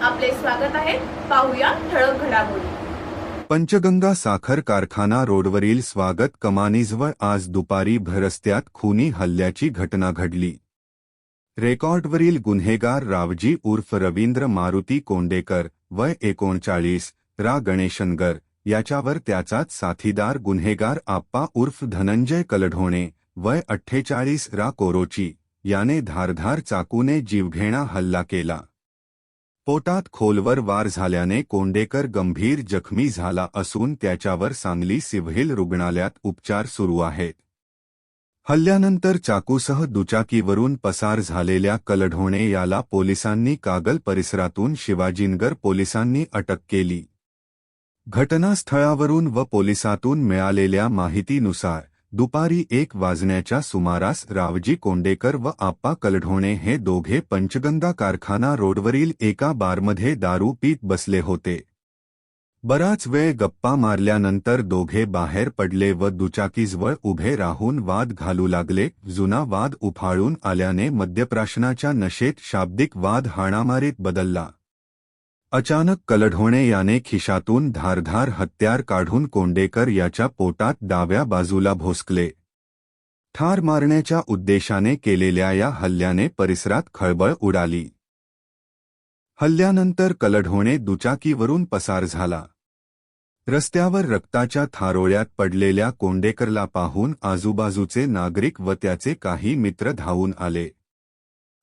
आपले स्वागत आहे. पाहूया ठळक घडामोडी. पंचगंगा साखर कारखाना रोडवरील स्वागत कमानीजवर आज दुपारी भरस्त्यात खुनी हल्ल्याची घटना घडली. रेकॉर्डवरील गुन्हेगार रावजी उर्फ रवींद्र मारुती कोंडेकर वय एकोणचाळीस रा. गणेशनगर याच्यावर त्याचाच साथीदार गुन्हेगार आप्पा उर्फ धनंजय कलढोणे वय अठ्ठेचाळीस रा. कोरोची. याने धारधार चाकूने जीवघेणा हल्ला केला. पोटात खोलवर वार झाल्याने कोंडेकर गंभीर जखमी झाला असून त्याच्यावर सांगली सिव्हिल रुग्णालयात उपचार सुरू आहेत. हल्ल्यानंतर चाकूसह दुचाकीवरून पसार झालेल्या कलढोणे याला पोलिसांनी कागल परिसरातून शिवाजीनगर पोलिसांनी अटक केली. घटनास्थळावरून व पोलिसातून मिळालेल्या माहितीनुसार दुपारी एक वाजण्याच्या सुमारास रावजी कोंडेकर व आप्पा कलढोणे हे दोघे पंचगंगा कारखाना रोडवरील एका बारमध्ये दारू पीत बसले होते. बराच वेळ गप्पा मारल्यानंतर दोघे बाहेर पडले व दुचाकीजवळ उभे राहून वाद घालू लागले. जुना वाद उफाळून आल्याने मद्यप्राशनाच्या नशेत शाब्दिक वाद हाणामारीत बदलला. अचानक कलढोणे याने खिशातून धारधार हत्यार काढून कोंडेकर याच्या पोटात डाव्या बाजूला भोसकले. ठार मारण्याच्या उद्देशाने केलेल्या या हल्ल्याने परिसरात खळबळ उडाली. हल्ल्यानंतर कलढोणे दुचाकीवरून पसार झाला. रस्त्यावर रक्ताच्या थारोळ्यात पडलेल्या कोंडेकरला पाहून आजूबाजूचे नागरिक व त्याचे काही मित्र धावून आले.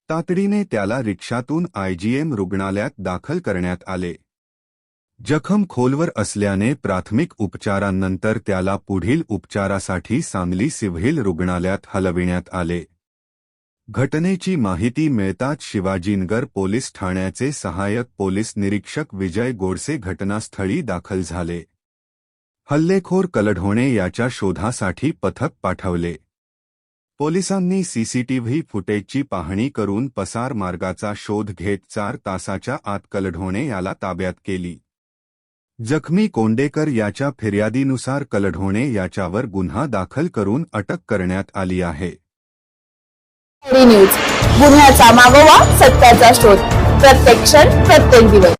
तातडीने त्याला रिक्षातून आयजीएम रुग्णालयात दाखल करण्यात आले. जखम खोलवर असल्याने प्राथमिक उपचारांनंतर त्याला पुढील उपचारासाठी सांगली सिव्हिल रुग्णालयात हलविण्यात आले. घटनेची माहिती मिळताच शिवाजीनगर पोलीस ठाण्याचे सहाय्यक पोलीस निरीक्षक विजय गोडसे घटनास्थळी दाखल झाले. हल्लेखोर कलढोणे याच्या शोधासाठी पथक पाठवले. पोलिसांनी सीसीटीव्ही फुटेजची पाहणी करून पसार मार्गाचा शोध घेत चार तासाच्या आत कलढोणे याला ताब्यात केली. जखमी कोंडेकर याच्या फिर्यादीनुसार कलढोणे याच्यावर गुन्हा दाखल करून अटक करण्यात आली आहे. न्यूज गुन्ह्याचा मागोवा सत्याचा शोध. प्रत्येक क्षण प्रत्येक दिवस.